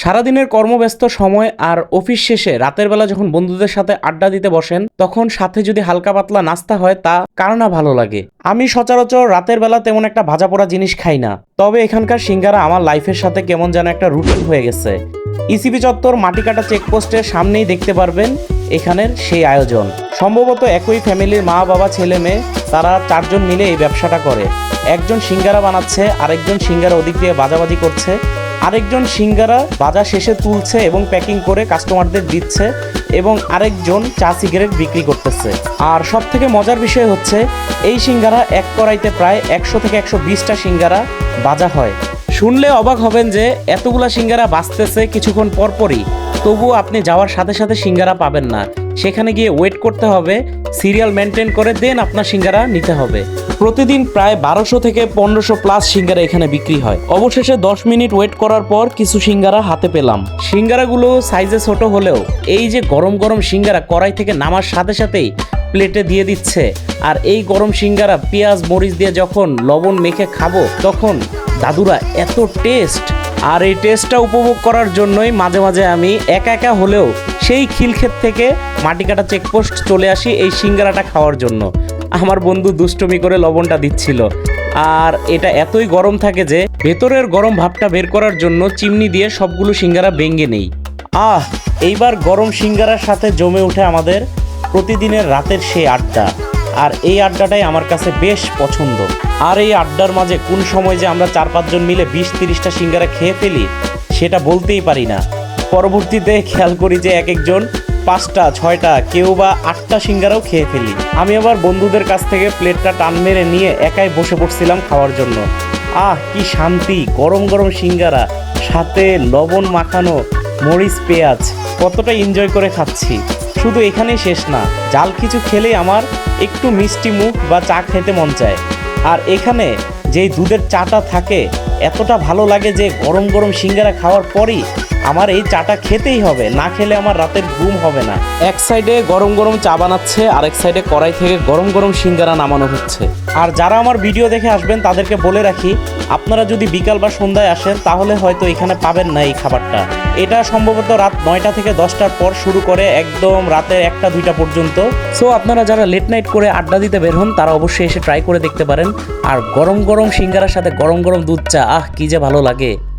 সারাদিনের কর্মব্যস্ত সময় আর অফিস শেষে রাতের বেলা যখন বন্ধুদের সাথে আড্ডা দিতে বসেন, তখন সাথে যদি হালকা পাতলা নাস্তা হয়, তা কার না ভালো লাগে? আমি সচরাচর রাতের বেলা তেমন একটা ভাজা পোড়া জিনিস খাই না। তবে এখানকার সিঙ্গারা আমার লাইফের সাথে কেমন যেন একটা রুটিন হয়ে গেছে। ইসিবি চত্বর মাটিকাটা চেকপোস্টের সামনেই দেখতে পারবেন এখানের সেই আয়োজন। সম্ভবত একই ফ্যামিলির মা, বাবা, ছেলে, মেয়ে, তারা চারজন মিলে এই ব্যবসাটা করে। একজন সিঙ্গারা বানাচ্ছে, আরেকজন সিঙ্গারা ওদিক দিয়ে বাজাবাজি করছে। আরেকজন সিঙ্গারা বাজা শেষে তুলছে এবং প্যাকিং করে কাস্টমারদের দিচ্ছে এবং আরেকজন চা সিগারেট বিক্রি করতেছে। আর সব থেকে মজার বিষয় হচ্ছে, এই সিঙ্গারা এক কড়াইতে প্রায় একশো থেকে একশো বিশটা সিঙ্গারা বাজা হয়। শুনলে অবাক হবেন যে, এতগুলা সিঙ্গারা বাঁচতেছে কিছুক্ষণ পরপরই, তবুও আপনি যাওয়ার সাথে সাথে সিঙ্গারা পাবেন না। সেখানে গিয়ে ওয়েট করতে হবে সিরিয়াল মেনটেন করে দেন আপনার সিঙ্গারা নিতে হবে। প্রতিদিন প্রায় বারোশো থেকে পনেরোশো প্লাস সিঙ্গারা এখানে বিক্রি হয়। অবশেষে দশ মিনিট ওয়েট করার পর কিছু সিঙ্গারা হাতে পেলাম। সিঙ্গারাগুলো সাইজে ছোট হলেও এই যে গরম গরম সিঙ্গারা কড়াই থেকে নামার সাথে সাথেই প্লেটে দিয়ে দিচ্ছে, আর এই গরম সিঙ্গারা পেঁয়াজ, মরিচ দিয়ে যখন লবণ মেখে খাব, তখন দাদুরা এত টেস্ট আর এই টেস্টটা উপভোগ করার জন্যই মাঝে মাঝে আমি একা একা হলেও সেই খিলক্ষেত থেকে মাটিকাটা চেকপোস্ট চলে আসি এই সিঙ্গারাটা খাওয়ার জন্য। আমার বন্ধু দুষ্টমি করে লবণটা দিচ্ছিল। আর এটা এতই গরম থাকে যে ভেতরের গরম ভাবটা বের করার জন্য চিমনি দিয়ে সবগুলো সিঙ্গারা ভেঙে নেই। আহ, এইবার গরম সিঙ্গারার সাথে জমে ওঠে আমাদের প্রতিদিনের রাতের সেই আড্ডা। আর এই আড্ডাটাই আমার কাছে বেশ পছন্দ। আর এই আড্ডার মাঝে কোন সময় যে আমরা চার পাঁচজন মিলে বিশ তিরিশটা সিঙ্গারা খেয়ে ফেলি, সেটা বলতেই পারি না। পরবর্তীতে খেয়াল করি যে এক একজন পাঁচটা, ছয়টা, কেউ বা আটটা সিঙ্গারাও খেয়ে ফেলি। আমি আবার বন্ধুদের কাছ থেকে প্লেটটা টান মেরে নিয়ে একাই বসে পড়ছিলাম খাওয়ার জন্য। আহ, কি শান্তি! গরম গরম সিঙ্গারা, সাথে লবণ মাখানো মরিচ পেঁয়াজ, কতটা এনজয় করে খাচ্ছি। শুধু এখানেই শেষ না, জাল কিছু খেলে আমার একটু মিষ্টি মুখ বা চা খেতে মন চায়। আর এখানে যেই দুধের চাটা থাকে, এতটা ভালো লাগে যে গরম গরম সিঙ্গারা খাওয়ার পরই আমার এই চাটা খেতেই হবে না খেলে আমার রাতের ঘুম হবে না। এক সাইডে গরম গরম চা বানাচ্ছে আর এক সাইডে কড়াই থেকে গরম গরম সিঙ্গারা নামানো হচ্ছে। আর যারা আমার ভিডিও দেখে আসবেন তাদেরকে বলে রাখি আপনারা যদি বিকাল বা সন্ধ্যায় আসেন তাহলে হয়তো এখানে পাবেন না এই খাবারটা। এটা সম্ভবত রাত নয়টা থেকে দশটার পর শুরু করে একদম রাতের একটা দুইটা পর্যন্ত। সো আপনারা যারা লেট নাইট করে আড্ডা দিতে বের হন তারা অবশ্যই এসে ট্রাই করে দেখতে পারেন। আর গরম গরম সিঙ্গারার সাথে গরম গরম দুধ চা আহ কি যে ভালো লাগে।